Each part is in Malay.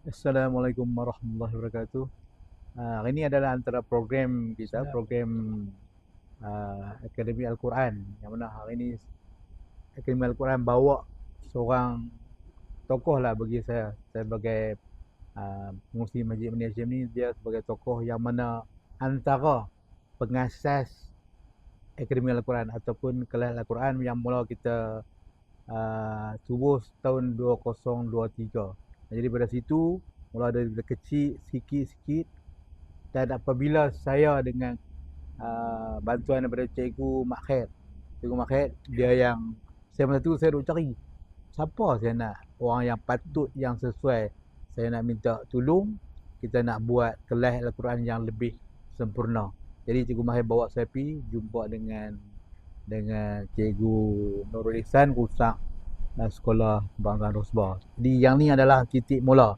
Assalamualaikum warahmatullahi wabarakatuh. Uh, hari ini adalah antara program kita, program uh, Akademi Al-Quran yang mana hari ini Akademi Al-Quran bawa seorang tokoh lah bagi saya. Saya sebagai uh, pengurusi Masjid Hashim ni, dia sebagai tokoh yang mana antara pengasas Akademi Al-Quran ataupun kelas Al-Quran yang mula kita uh, subuh tahun 2023. Jadi pada situ mula dari kecil sikit-sikit dan apabila saya dengan uh, bantuan daripada cikgu Mak Khair cikgu Mak Khair dia yang saya masa tu saya duk cari siapa saya nak? Orang yang patut yang sesuai. Saya nak minta tolong kita nak buat kelas Al-Quran yang lebih sempurna. Jadi cikgu Mak Khair bawa saya pergi jumpa dengan dengan cikgu Nurul Ihsan rusak uh, sekolah Bangsa Rosba. Jadi yang ni adalah titik mula.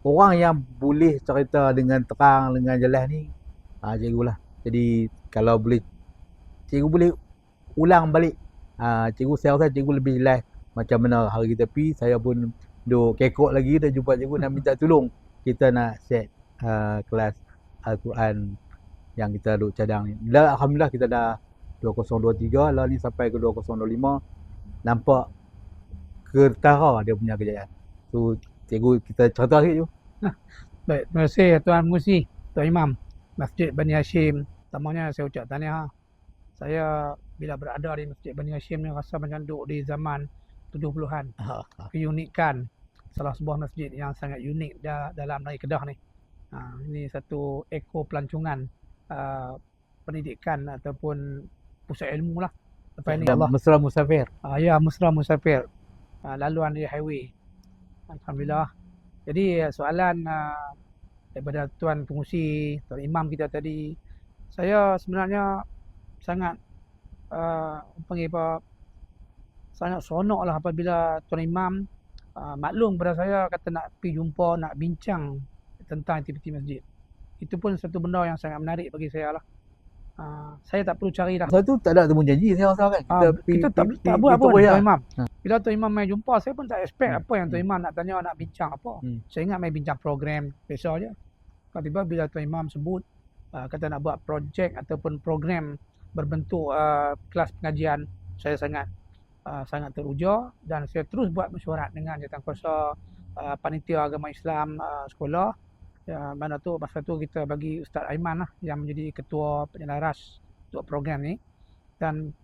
Orang yang boleh cerita dengan terang dengan jelas ni ah cikgu lah. Jadi kalau boleh cikgu boleh ulang balik. Ah cikgu saya rasa cikgu lebih jelas macam mana hari kita pi saya pun duk kekok lagi dah jumpa cikgu nak minta tolong. Kita nak set uh, kelas Al-Quran yang kita duk cadang ni. Alhamdulillah kita dah 2023 lah ni sampai ke 2025 nampak ketara dia punya kejayaan. So cikgu kita cerita sikit je. Baik, terima kasih Tuan Musi, Tuan Imam Masjid Bani Hashim. Pertamanya saya ucap tahniah. Saya bila berada di Masjid Bani Hashim ni rasa macam duduk di zaman 70-an. Keunikan salah sebuah masjid yang sangat unik da- dalam negeri Kedah ni. Ha, ini satu eko pelancongan uh, pendidikan ataupun pusat ilmu lah. Lepas ini Allah Mesra Musafir. Ah, ya, Musra Musafir. Ah, laluan di highway. Alhamdulillah. Jadi ah, soalan ah, daripada Tuan Pengusi, Tuan Imam kita tadi, saya sebenarnya sangat uh, panggil apa, sangat seronok lah apabila Tuan Imam uh, maklum pada saya kata nak pergi jumpa, nak bincang tentang aktiviti masjid. Itu pun satu benda yang sangat menarik bagi saya lah. Uh, saya tak perlu cari dah. Masa tu tak ada temu janji saya rasa kan. Kita tak, pi- tak pi- buat pi- apa terus Tuan je. Imam. Ha. Bila Tuan Imam mai jumpa, saya pun tak expect Hmm. apa yang Tuan Hmm. Imam nak tanya, nak bincang apa. Hmm. Saya ingat mai bincang program, biasa je. Tiba-tiba bila Tuan Imam sebut, uh, kata nak buat projek ataupun program berbentuk uh, kelas pengajian, saya sangat uh, sangat teruja dan saya terus buat mesyuarat dengan jawatankuasa uh, panitia agama Islam uh, sekolah. Ya, mana tu masa tu kita bagi Ustaz Aiman lah yang menjadi ketua penyelaras untuk program ni dan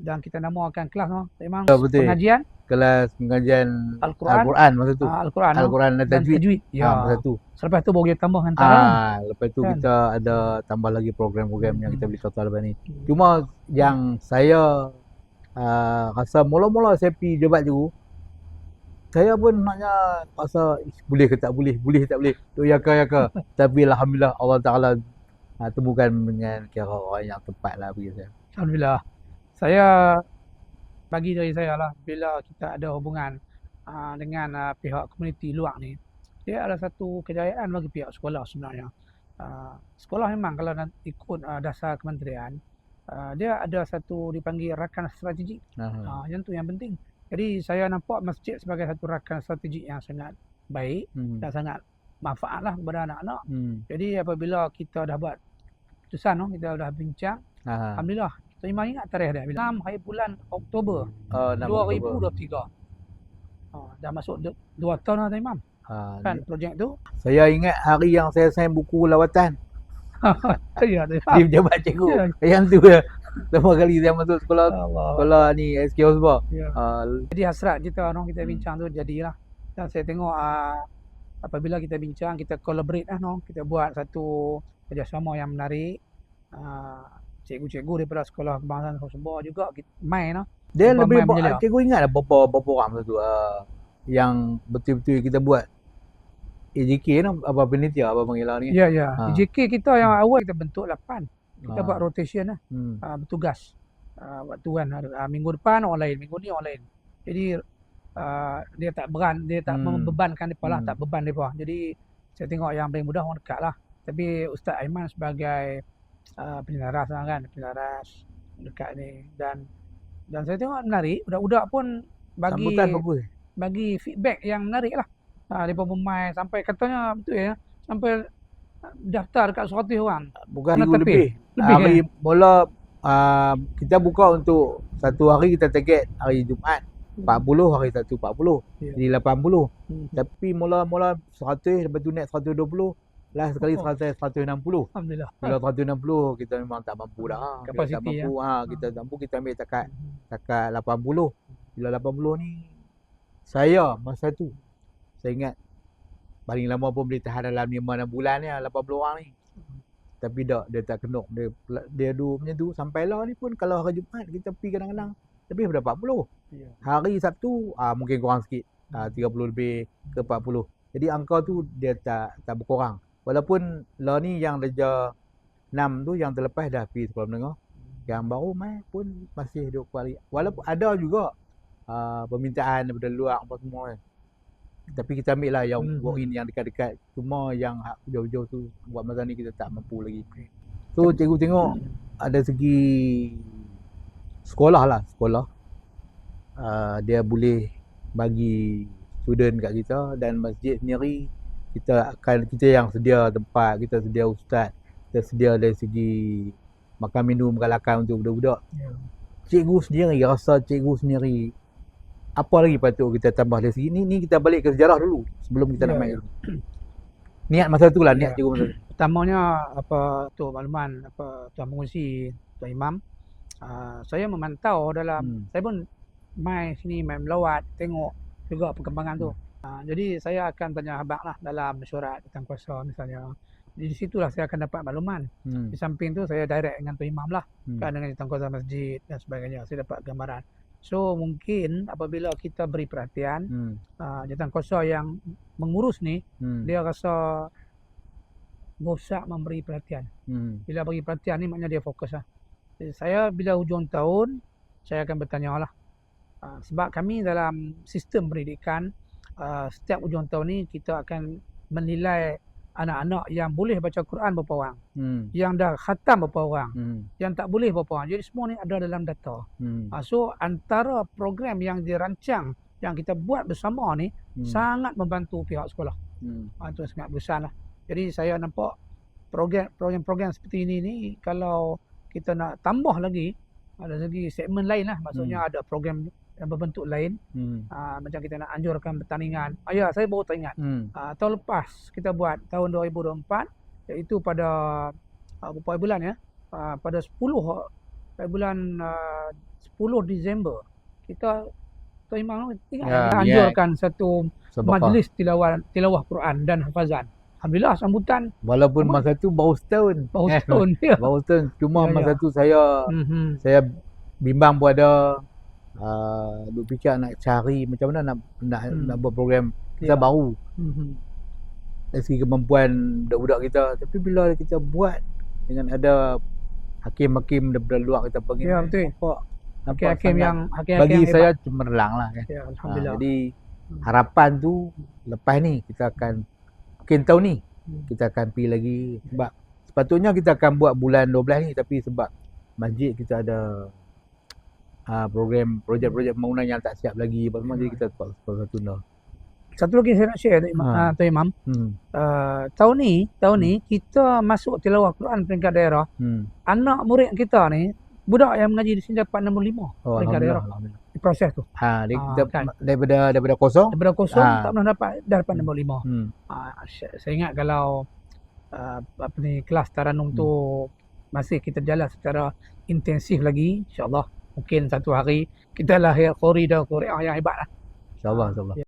dan kita namakan kelas tu memang Ya, betul. pengajian Kelas pengajian Al-Quran Al-Quran masa tu. ah, Al-Quran tu Al-Quran dan dan tajwid. tajwid. Ha, Ya. masa tu. Selepas tu baru kita tambah antara. Ah, lepas tu Kan? kita ada tambah lagi program-program yang kita Hmm. boleh cerita lepas ni. Cuma yang saya uh, rasa mula-mula saya pergi debat cikgu, saya pun naknya rasa "Ish, boleh ke tak boleh, boleh tak boleh. Tu ya ke ya ke. Tapi alhamdulillah Allah Taala uh, temukan dengan kira orang yang tepat lah bagi saya. Alhamdulillah. Saya bagi dari saya lah bila kita ada hubungan uh, dengan uh, pihak komuniti luar ni, dia adalah satu kejayaan bagi pihak sekolah sebenarnya. Uh, sekolah memang kalau nak ikut uh, dasar kementerian, uh, dia ada satu dipanggil rakan strategik. Uh, Uh, yang tu yang penting. Jadi saya nampak masjid sebagai satu rakan strategik yang sangat baik hmm. dan sangat manfaat lah kepada anak-anak. Hmm. Jadi apabila kita dah buat keputusan, no, kita dah bincang, Ah. Alhamdulillah. Saya Imam ingat tarikh dia. Bila 6 hari bulan Oktober Uh, 2023. Ha, dah masuk 2 tahun Tuan Imam. Uh, Kan projek tu. saya ingat hari yang saya sign buku lawatan ya, di pejabat cikgu. Ya. Yang tu ya. Pertama kali saya masuk sekolah Allah. sekolah ni SK Osba. Ya. Uh, Jadi hasrat kita no, kita Hmm. bincang tu jadilah. Dan saya tengok uh, apabila kita bincang, kita collaborate lah no. Kita buat satu kerjasama yang menarik. Uh, cikgu-cikgu daripada sekolah kebangsaan Kosombo juga main no. dia Abang lebih main menyelia. cikgu ingat lah berapa berapa orang masa tu uh, yang betul-betul kita buat AJK ni apa penitia apa panggil lah ni. Ya, ya. Ha. JK kita yang awal kita bentuk 8. Kita Ha. buat rotation lah. Hmm. uh, bertugas uh, waktu kan uh, minggu depan orang lain minggu ni orang lain jadi uh, dia tak beran dia tak Hmm. membebankan mereka lah Hmm. tak beban mereka jadi saya tengok yang paling mudah orang dekat lah tapi Ustaz Aiman sebagai uh, penyelaras lah kan penyelaras dekat ni dan dan saya tengok menarik budak-budak pun bagi Sambutan bagus. bagi feedback yang menarik lah Ah, mereka bermain sampai katanya betul ya. Sampai ah, daftar dekat 100 orang. Bukan Kena minggu lebih. Lebih Hari kan? mula uh, kita buka untuk satu hari kita target hari Jumaat 40, hari Sabtu 40. Ya. Jadi 80. Hmm. Tapi mula-mula 100, lepas tu naik 120. Last sekali Oh. 100, 160. Alhamdulillah. Bila 160 kita memang tak mampu dah. Bila tak Kapasiti, ya. mampu, ha, kita tak mampu kita ambil takat takat 80. Bila 80 ni saya masa tu saya ingat paling lama pun boleh tahan dalam 5 6 bulan ni 80 orang ni. Tapi tak dia tak kenok dia dia dua macam tu sampailah ni pun kalau hari Jumaat kita pergi kadang-kadang lebih daripada 40. Ya. Hari Sabtu ah mungkin kurang sikit. Ah 30 lebih ke 40. Jadi angka tu dia tak tak berkurang. Walaupun lah ni yang darjah 6 tu yang terlepas dah pergi sekolah menengah. Yang baru mai pun masih duk kuali. Walaupun ada juga uh, permintaan daripada luar apa semua kan. Tapi kita ambil lah yang Mhm. walk in yang dekat-dekat. Cuma yang jauh-jauh tu buat masa ni kita tak mampu lagi. So cikgu tengok ada segi sekolah lah sekolah uh, dia boleh bagi student kat kita dan masjid sendiri kita akan kita yang sedia tempat kita sedia ustaz kita sedia dari segi makan minum galakan untuk budak-budak Ya. cikgu sendiri rasa cikgu sendiri apa lagi patut kita tambah dari segi ni ni kita balik ke sejarah dulu sebelum kita nak Ya, main ya. niat masa tu lah niat Ya. cikgu masa tu Pertamanya apa tu makluman apa tuan pengurusi tuan imam uh, saya memantau dalam Hmm. saya pun mai sini main melawat tengok juga perkembangan tu. Uh, jadi saya akan tanya abang lah dalam mesyuarat tentang kuasa misalnya. Di situlah saya akan dapat makluman. hmm. Di samping tu saya direct dengan tuan imam lah Hmm. kan dengan tentang kuasa masjid dan sebagainya. Saya dapat gambaran. So mungkin apabila kita beri perhatian Hmm. uh, kuasa yang mengurus ni Hmm. dia rasa bosak memberi perhatian. Hmm. Bila bagi perhatian ni maknanya dia fokus lah. Jadi saya bila hujung tahun saya akan bertanya lah. Uh, sebab kami dalam sistem pendidikan uh, setiap hujung tahun ni kita akan menilai anak-anak yang boleh baca Quran berapa orang, Hmm. yang dah khatam berapa orang, Hmm. yang tak boleh berapa orang. Jadi semua ni ada dalam data. Hmm. Uh, so antara program yang dirancang yang kita buat bersama ni Hmm. sangat membantu pihak sekolah. Hmm. Ha, itu sangat besar lah. Jadi saya nampak program program-program seperti ini ni kalau kita nak tambah lagi ada segi segmen lain lah. Maksudnya ada program yang berbentuk lain. Hmm. Ha, macam kita nak anjurkan pertandingan. Ah, ya, saya baru teringat. Hmm. Ha, tahun lepas kita buat tahun 2024 iaitu pada uh, beberapa bulan ya. Uh, pada 10 pada bulan uh, 10 Disember kita Tuan Imam ingat Ya, kita ya. anjurkan satu Sebab majlis tilawah tilawah Quran dan hafazan. Alhamdulillah sambutan Walaupun Apa? masa tu baru setahun. baru Eh, setahun ya. Baru setahun. Cuma Ya, masa ya. tu saya Mhm. saya bimbang pun ada uh, duk fikir nak cari macam mana nak nak, Hmm. nak buat program kita Ya. baru Mhm. dari segi kemampuan budak-budak kita. Tapi bila kita buat dengan ada hakim-hakim daripada luar kita panggil. Ya betul. Nampak, nampak Hakim-hakim sangat- yang hakim-hakim bagi yang saya hebat. cemerlang lah kan. ya Ha, alhamdulillah. jadi harapan tu lepas ni kita akan mungkin tahun ni Hmm. kita akan pergi lagi sebab sepatutnya kita akan buat bulan 12 ni tapi sebab masjid kita ada uh, program projek-projek pembangunan yang tak siap lagi apa semua jadi kita terpaksa tunda. Satu lagi saya nak share Tuan Imam. Ha. Ah, Tuan Imam. Hmm. Uh, tahun ni, tahun ni kita masuk tilawah Quran peringkat daerah. Hmm. Anak murid kita ni budak yang mengaji di sini dapat 65 Oh, peringkat daerah di proses tu. Ha, dia, Ah, kita, kan. daripada daripada kosong. Daripada kosong Ah. tak pernah dapat dah dapat 65. Hmm. Ah, saya saya ingat kalau uh, apa ni kelas taranum tu masih kita jalan secara intensif lagi insyaallah mungkin satu hari kita lahir koridor Korea yang hebat lah. InsyaAllah, insyaAllah.